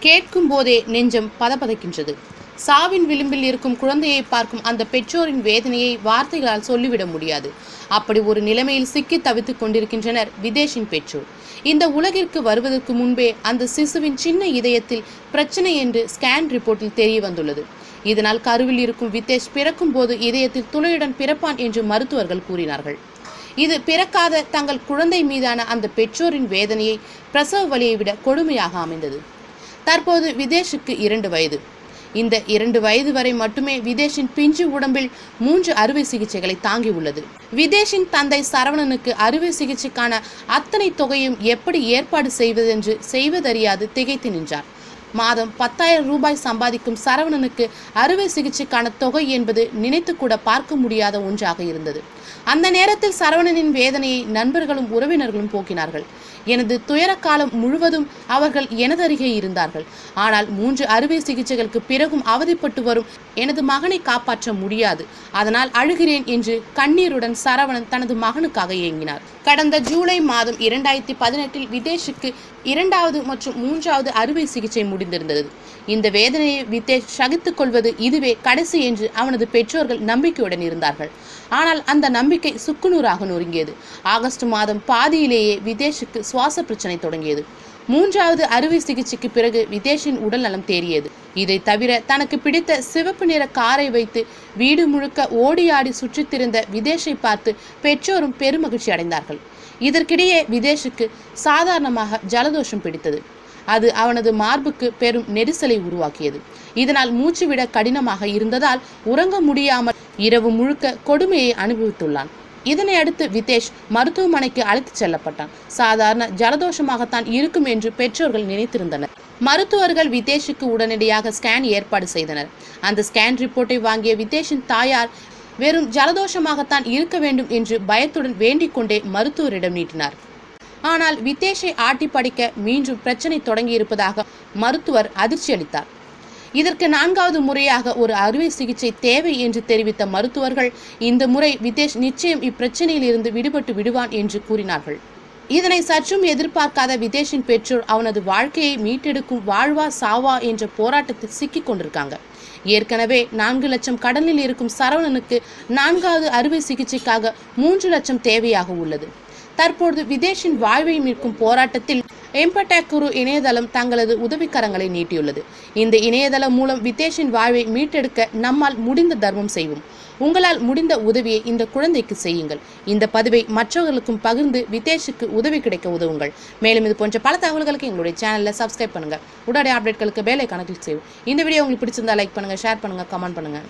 கேட்கும் போதே நெஞ்சம் பதபதைக்கின்றது சாவின் விளிம்பில் இருக்கும் குழந்தையை பார்க்கும் அந்த பெற்றோரின் வேதனையை வார்த்தைகளால் சொல்லிவிட முடியாது. அப்படி ஒரு நிலைமையில் சிக்கி தவித்துக் கொண்டிருக்கின்றனர் விதேஷின் பெற்றோர். இந்த உலகிற்கு வருவதற்கு முன்பே அந்த சிசுவின் சின்ன இதயத்தில் பிரச்சனை என்று ஸ்கேன் ரிப்போர்ட்டில் தெரிய வந்துள்ளது. இதனால் கருவில் இருக்கும் விதேஷ் பிறக்கும் போது இதயத்தில் துளையுடன் பிறப்பான் என்று மருத்துவர்கள் கூறினார்கள். இது பிறக்காத தங்கள் குழந்தை மீதான அந்த பெற்றோரின் வேதனையை பிரசவ வலியை விட கொடுமையாக அமைந்தது. தற்போது விதேஷுக்கு இரண்டு வயது. இந்த இரண்டு வயது வரை மட்டுமே விதேஷின் பிஞ்சு உடம்பில் மூன்று அறுவை சிகிச்சைகளை தாங்கி உள்ளது. விதேஷின் தந்தை சரவணனுக்கு அறுவை சிகிச்சைக்கான அத்தனை தொகையும் எப்படி ஏற்பாடு செய்வதென்று செய்வதறியாது திகைத்து நின்றார். மாதம் பத்தாயிரம் ரூபாய் சம்பாதிக்கும் சரவணனுக்கு அறுவை சிகிச்சைக்கான தொகை என்பது நினைத்து கூட பார்க்க முடியாத ஒன்றாக இருந்தது. அந்த நேரத்தில் சரவணனின் வேதனையை நண்பர்களும் உறவினர்களும் போக்கினார்கள். எனது துயர காலம் முழுவதும் அவர்கள் எனதருகே இருந்தார்கள். ஆனால் மூன்று அறுவை சிகிச்சைகளுக்கு பிறகும் அவதிப்பட்டு வரும் எனது மகனை காப்பாற்ற முடியாது. அதனால் அழுகிறேன் என்று கண்ணீருடன் சரவணன் தனது மகனுக்காக ஏங்கினார். கடந்த ஜூலை மாதம் இரண்டாயிரத்தி பதினெட்டில் விதேஷுக்கு இரண்டாவது மற்றும் மூன்றாவது அறுவை சிகிச்சை முடிந்திருந்தது. இந்த வேதனையை விதேஷ் சகித்துக் கொள்வது இதுவே கடைசி என்று அவனது பெற்றோர்கள் நம்பிக்கையுடன் இருந்தார்கள். ஆனால் அந்த நம்பிக்கை சுக்குநூறாக நொறுங்கியது. ஆகஸ்ட் மாதம் பாதியிலேயே விதேஷுக்கு சுவாச பிரச்சனை தொடங்கியது. மூன்றாவது அறுவை சிகிச்சைக்கு பிறகு விதேஷின் உடல் நலம் தேறியது. இதை தவிர தனக்கு பிடித்த சிவப்பு நிற காரை வைத்து வீடு முழுக்க ஓடியாடி சுற்றித் திரிந்த விதேஷை பார்த்து பெற்றோரும் பெருமகிழ்ச்சி அடைந்தார்கள். இதற்கிடையே விதேஷுக்கு சாதாரணமாக ஜலதோஷம் பிடித்தது. அது அவனது மார்புக்கு பெரும் நெரிசலை உருவாக்கியது. இதனால் மூச்சுவிட கடினமாக இருந்ததால் உறங்க முடியாமல் இரவு முழுக்க கொடுமையை அனுபவித்துள்ளான். இதனை அடுத்து விதேஷ் மருத்துவமனைக்கு அழைத்துச் செல்லப்பட்டான். சாதாரண ஜலதோஷமாகத்தான் இருக்கும் என்று பெற்றோர்கள் நினைத்திருந்தனர். மருத்துவர்கள் விதேஷுக்கு உடனடியாக ஸ்கேன் ஏற்பாடு செய்தனர். அந்த ஸ்கேன் ரிப்போர்ட்டை வாங்கிய விதேஷின் தாயார் வெறும் ஜலதோஷமாகத்தான் இருக்க வேண்டும் என்று பயத்துடன் வேண்டிக் கொண்டே மருத்துவரிடம் நீட்டினார். ஆனால் விதேஷை ஆட்டி படிக்க மீண்டும் பிரச்சனை தொடங்கியிருப்பதாக மருத்துவர் அதிர்ச்சி அளித்தார் இதற்கு நான்காவது முறையாக ஒரு அறுவை சிகிச்சை தேவை என்று தெரிவித்த மருத்துவர்கள் இந்த முறை விதேஷ் நிச்சயம் இப்பிரச்சனையில் இருந்து விடுபட்டு விடுவான் என்று கூறினார்கள். இதனை சற்றும் எதிர்பார்க்காத விதேஷின் பெற்றோர் அவனது வாழ்க்கையை மீட்டெடுக்கும் வாழ்வா சாவா என்ற போராட்டத்தில் சிக்கிக் கொண்டிருக்காங்க. ஏற்கனவே நான்கு லட்சம் கடனில் இருக்கும் சரவணனுக்கு நான்காவது அறுவை சிகிச்சைக்காக மூன்று லட்சம் தேவையாக உள்ளது. தற்பொழுது விதேஷின் வாழ்வை மீட்கும் போராட்டத்தில் எம்படெக் குரு இணையதளம் தங்களது உதவிக்கரங்களை நீட்டியுள்ளது. இந்த இணையதளம் மூலம் விதேஷின் வாழ்வை மீட்டெடுக்க நம்மால் முடிந்த தர்மம் செய்வோம். உங்களால் முடிந்த உதவியை இந்த குழந்தைக்கு செய்யுங்கள். இந்த பதிவை மற்றவர்களுக்கும் பகிர்ந்து விதேஷுக்கு உதவி கிடைக்க உதவுங்கள். மேலும் இது போன்ற பல தகவல்களுக்கு எங்களுடைய சேனலில் சப்ஸ்கிரைப் பண்ணுங்கள் உடனடி அப்டேட்களுக்கு வேலை கணக்கில் செய்வோம் இந்த வீடியோ உங்களுக்கு பிடிச்சிருந்தா லைக் பண்ணுங்கள் ஷேர் பண்ணுங்கள் கமெண்ட் பண்ணுங்கள்